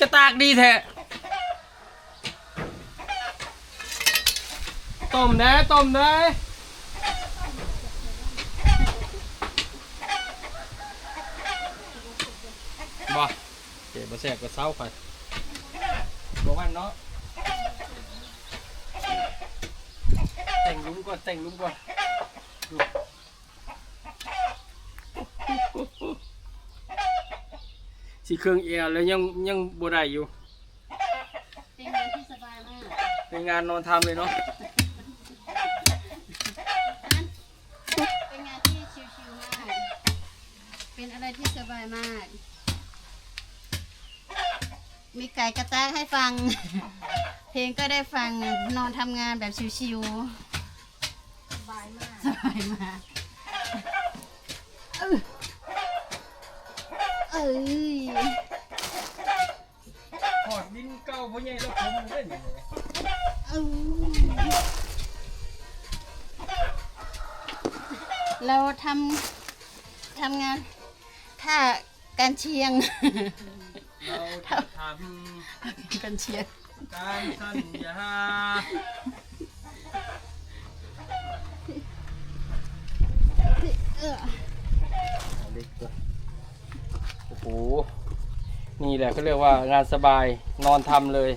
กระตากดีแท้ต้มนะต้มนะบ่เจ็บบ่แสบก็เศร้าไปบ่วันเนาะแต่งลุ้มก่อนแต่งลุ้มก่อน ดูสิเครื่องเอวแล้วยังยังบ่ได้อยู่เป็นงานที่สบายมากเป็นงานนอนทำเลยเนาะเป็นงานที่ชิวๆมาก เป็นอะไรที่สบายมาก มีไก่กระแตกให้ฟัง เพลงก็ได้ฟังนอนทำงานแบบชิวๆสบายมากสบายมากเออเอ้ย ถอดดินเก่าพ่อใหญ่แล้วผมเล่นอยู่เลยเอ้ยเราทำทำงานท่าการเชียง เราจะทกันเชียงำการสัญญาเออเล็กตัวโอ้โห นี่แหละเขาเรียกว่างานสบายนอนทำเลย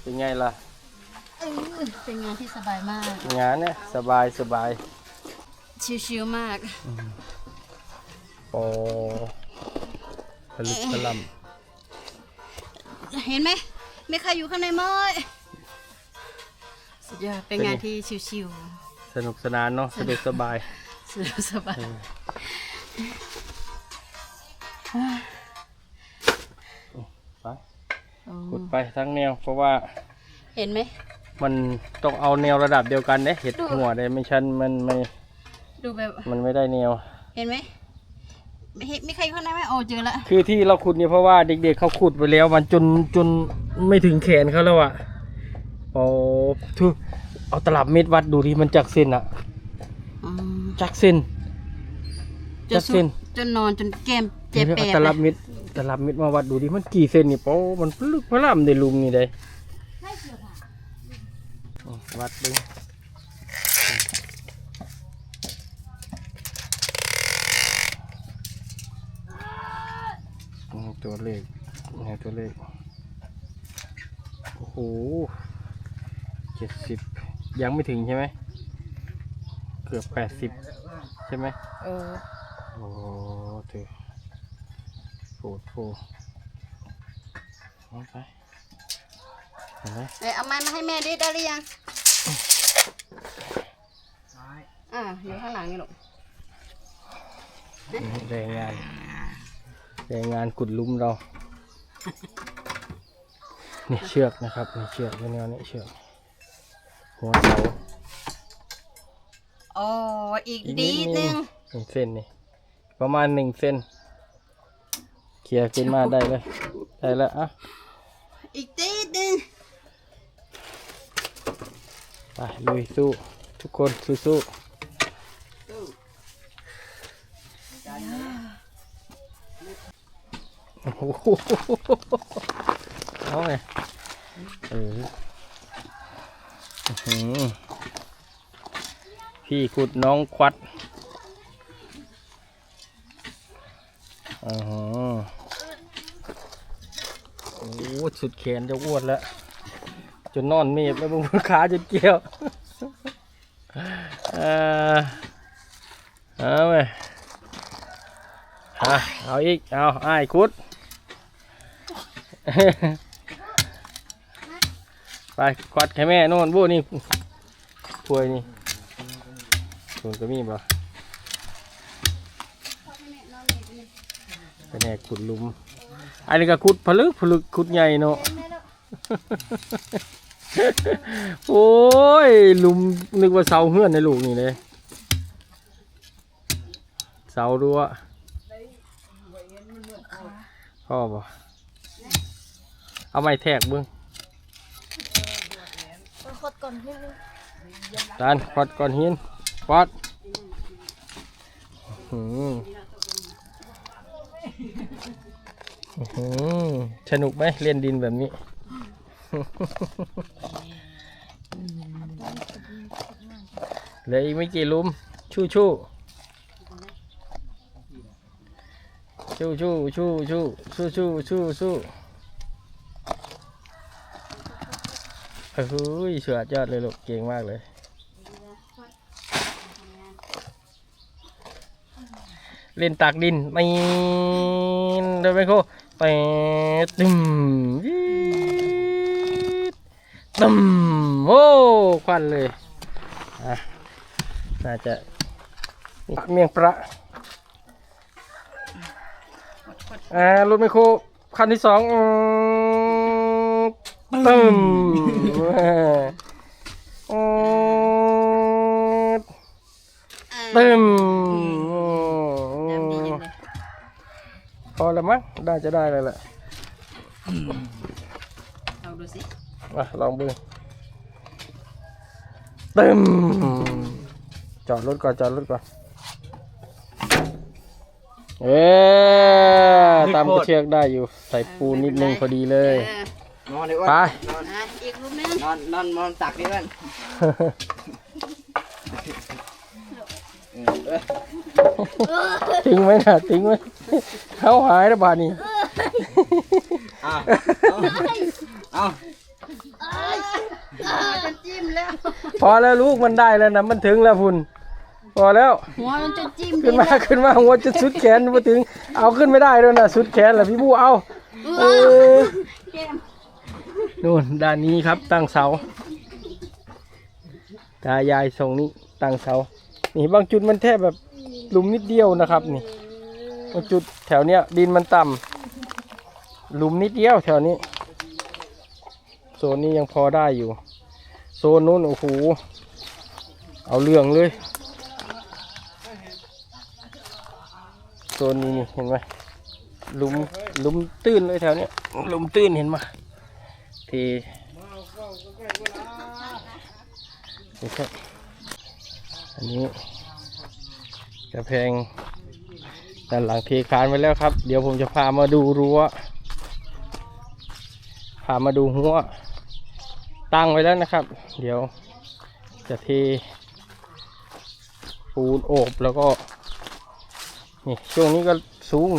เป็นไงล่ะเออเป็นงานที่สบายมาก งานเนี่ยสบายสบายชิวๆมากโอ้ผลึกผลเห็นไหมมีใครอยู่ข้างในมั้ยสุดยอดเป็นงานที่ชิวำสนุกสนานเนาะสะดวกสบายๆสะดวกสบายไปโอ้ ขุดไปทั้งแนว เพราะว่าเห็นไหมมันต้องเอาแนวระดับเดียวกันเนี่ยเห็ดหัวได้ไม่ชันมันไม่ดูแบบมันไม่ได้แนว เห็นไหมไม่เห็นมีใครอยู่ข้างในไหมโอ้เจอละคือที่เราขุดเนี่ยเพราะว่าเด็กๆเขาขุดไปแล้ว มันจนจนไม่ถึงแขนเขาแล้วอะโอ้ทุเอาตลับเม็ดวัดดูดิมันจักเส้นอะอืมจักเส้นจจันกสุเส้ดนจนนอนจนแก้ม เจ็บดี๋ยวแปเอาดตลับเลยเม็ดตลับเม็ดมาวัดดูดิมันกี่เส้นนี่โป้มันพลึกพล่ำในลุมนี่ได้อืมวัดดูนี่ตัวเลขนี่ตัวเลข โอ้โหเจ็ดสิบยังไม่ถึงใช่ไหม เกือบแปดสิบใช่ไหมเออโอ้เถอะโผดโผเอาไปเห็นไหมเอ้ยเอาไม้มาให้แม่ดิได้หรือยังอ่าอยู่ข้างหลังนี่ลูกนี่แรงงานแรงงานขุดหลุมเรา นี่เชือกนะครับนี่เชือกเป็นแนวนี้เชือก หัวเสาโอ้อีกอีกดีนิดหนึนึงงหนึ่งเส้นนี่ ประมาณหนึ่งเส้น เคลียร์ขึ้นมาได้เลย ได้แล้วอะอีกดีหนึงไปลุยสู้ ทุกคนสู้สู้โอ้โหเอาไงเอออื้อหือพี่ขุดน้องควัด อ๋อโอ้สุดแขนจะอ้วนแล้ว จนนอนเมฟแล้วบางขาจนเกี่ยวเอาไปเอาอีก เอาไอ้คุด ไปควัดให้แม่โน่นบูนี่ป่วยนี่ส่วนก็มีบ่ ไปแน่ขุดหลุม อันนี้ก็ขุดผลึกผลึกขุดใหญ่เนาะ โอ้ยหลุมนึกว่าเสาเฮือนในลูกนี่เลยเสารั้วพ่อบ่เอาไม้แทกเบิ้งขดก่อนนิดนึงตานควัดก่อนหินควัดอื้อหืออื้อหือ สนุกไหมเล่นดินแบบนี้ เหลืออีกไม่กี่ลุม ชู่ชู่ชู่ชู่ชู่ชู่ชู่ชู่ชู่ชู่เฮ้ยเสือยอดเลยลูกเก่งมากเลยเล่นตากดินไม่เดินไปโค ไปตึมยีดตึมโอ้ควันเลยอะน่าจะนี่เมียงปลาอ่ารถไมโครคันที่สองอืมตึมอืมตึม น้ำดีจังเลย พอแล้วมั้งได้จะได้เลยแหละลองดูสิมาลองดูตึมจอดรถก่อนจอดรถก่อนเอ๊ตามกระเชือกได้อยู่ ใส่ปูนนิดนึงพอดีเลเอยอนอนดีกว่าไป นอนอะอีกรูปนึงนอนนอนนอนตักดีกัน เออทิ้งไหมนะทิ้งไหมเขาหายแล้วบาดนี้เอาเอาจะจิ้มแล้ว พอแล้วลูกมันได้แล้วนะมันถึงแล้วพุ่นพอแล้ว หัวมันจะจิ้มขึ้นมาขึ้นมาหัวจะสุดแขนมาถึง เอาขึ้นไม่ได้แล้วนะสุดแขนแหละพี่บูเอาเออแก้มนู่นด้านนี้ครับตั้งเสาตายายส่งนี้ตั้งเสา นี่บางจุดมันแทบแบบหลุมนิดเดียวนะครับ นี่บางจุดแถวเนี้ยดินมันต่ำหลุมนิดเดียวแถวนี้ โซนนี้ยังพอได้อยู่ โซนนู้นโอ้โหเอาเรื่องเลยโซนนี้นี่เห็นไหมหลุมหลุมตื้นเลยแถวเนี้ยหลุมตื้นเห็นไหมทีนี่ครับ นี้กระแพงด้านหลังเทคานไว้แล้วครับ เดี๋ยวผมจะพามาดูรั้ว พามาดูหัว ตั้งไว้แล้วนะครับ เดี๋ยวจะเทปูนโอบแล้วก็นี่ช่วงนี้ก็สูง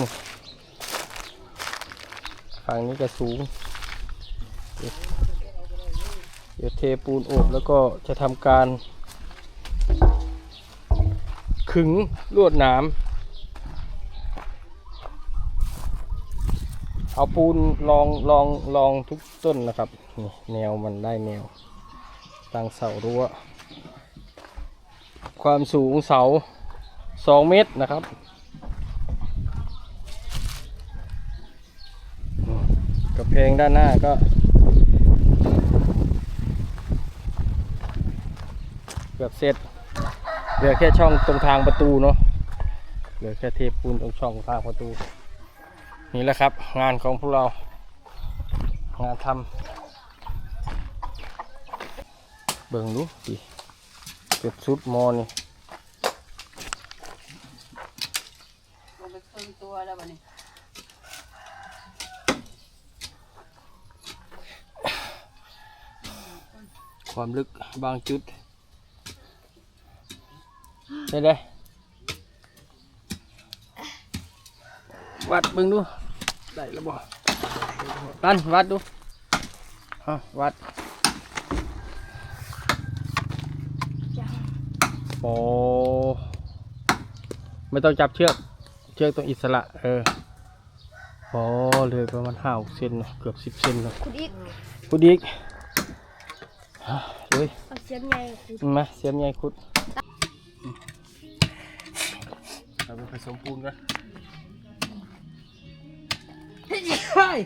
ฝั่งนี้ก็สูงเดี๋ยวเทปูนโอบแล้วก็จะทำการ ขึงลวดหนามเอาปูนลองลองลองทุกต้นนะครับนี่แนวมันได้แนวตั้งเสารั้ว ความสูงเสาสองเมตรนะครับ กระเพงด้านหน้าก็เกือบเสร็จ เหลือแค่ช่องตรงทางประตูเนาะเหลือแค่เทปูนตรงช่องทางประตู นี่แหละครับ งานของพวกเรา งานทำเบิ่งดูดิเกือบสุดมอนี่ลงไปครึ่งตัวแล้ววันนี้ความลึกบางจุด เดี๋ยวเดี๋ยววัดเบิ่งดู ได้แล้วบ่ตันวัดดูฮะวัดโอ้ไม่ต้องจับเชือก เชือกต้องอิสระ เออโอ้เลยประมาณห้าหกเซนเนอะเกือบสิบเซนเนอะคุณอีกคุดอีกฮะเลยเอาเสียมใหญ่คุณมาเสียมใหญ่คุดเอา ไปผสมปูนกัน เฮ้ย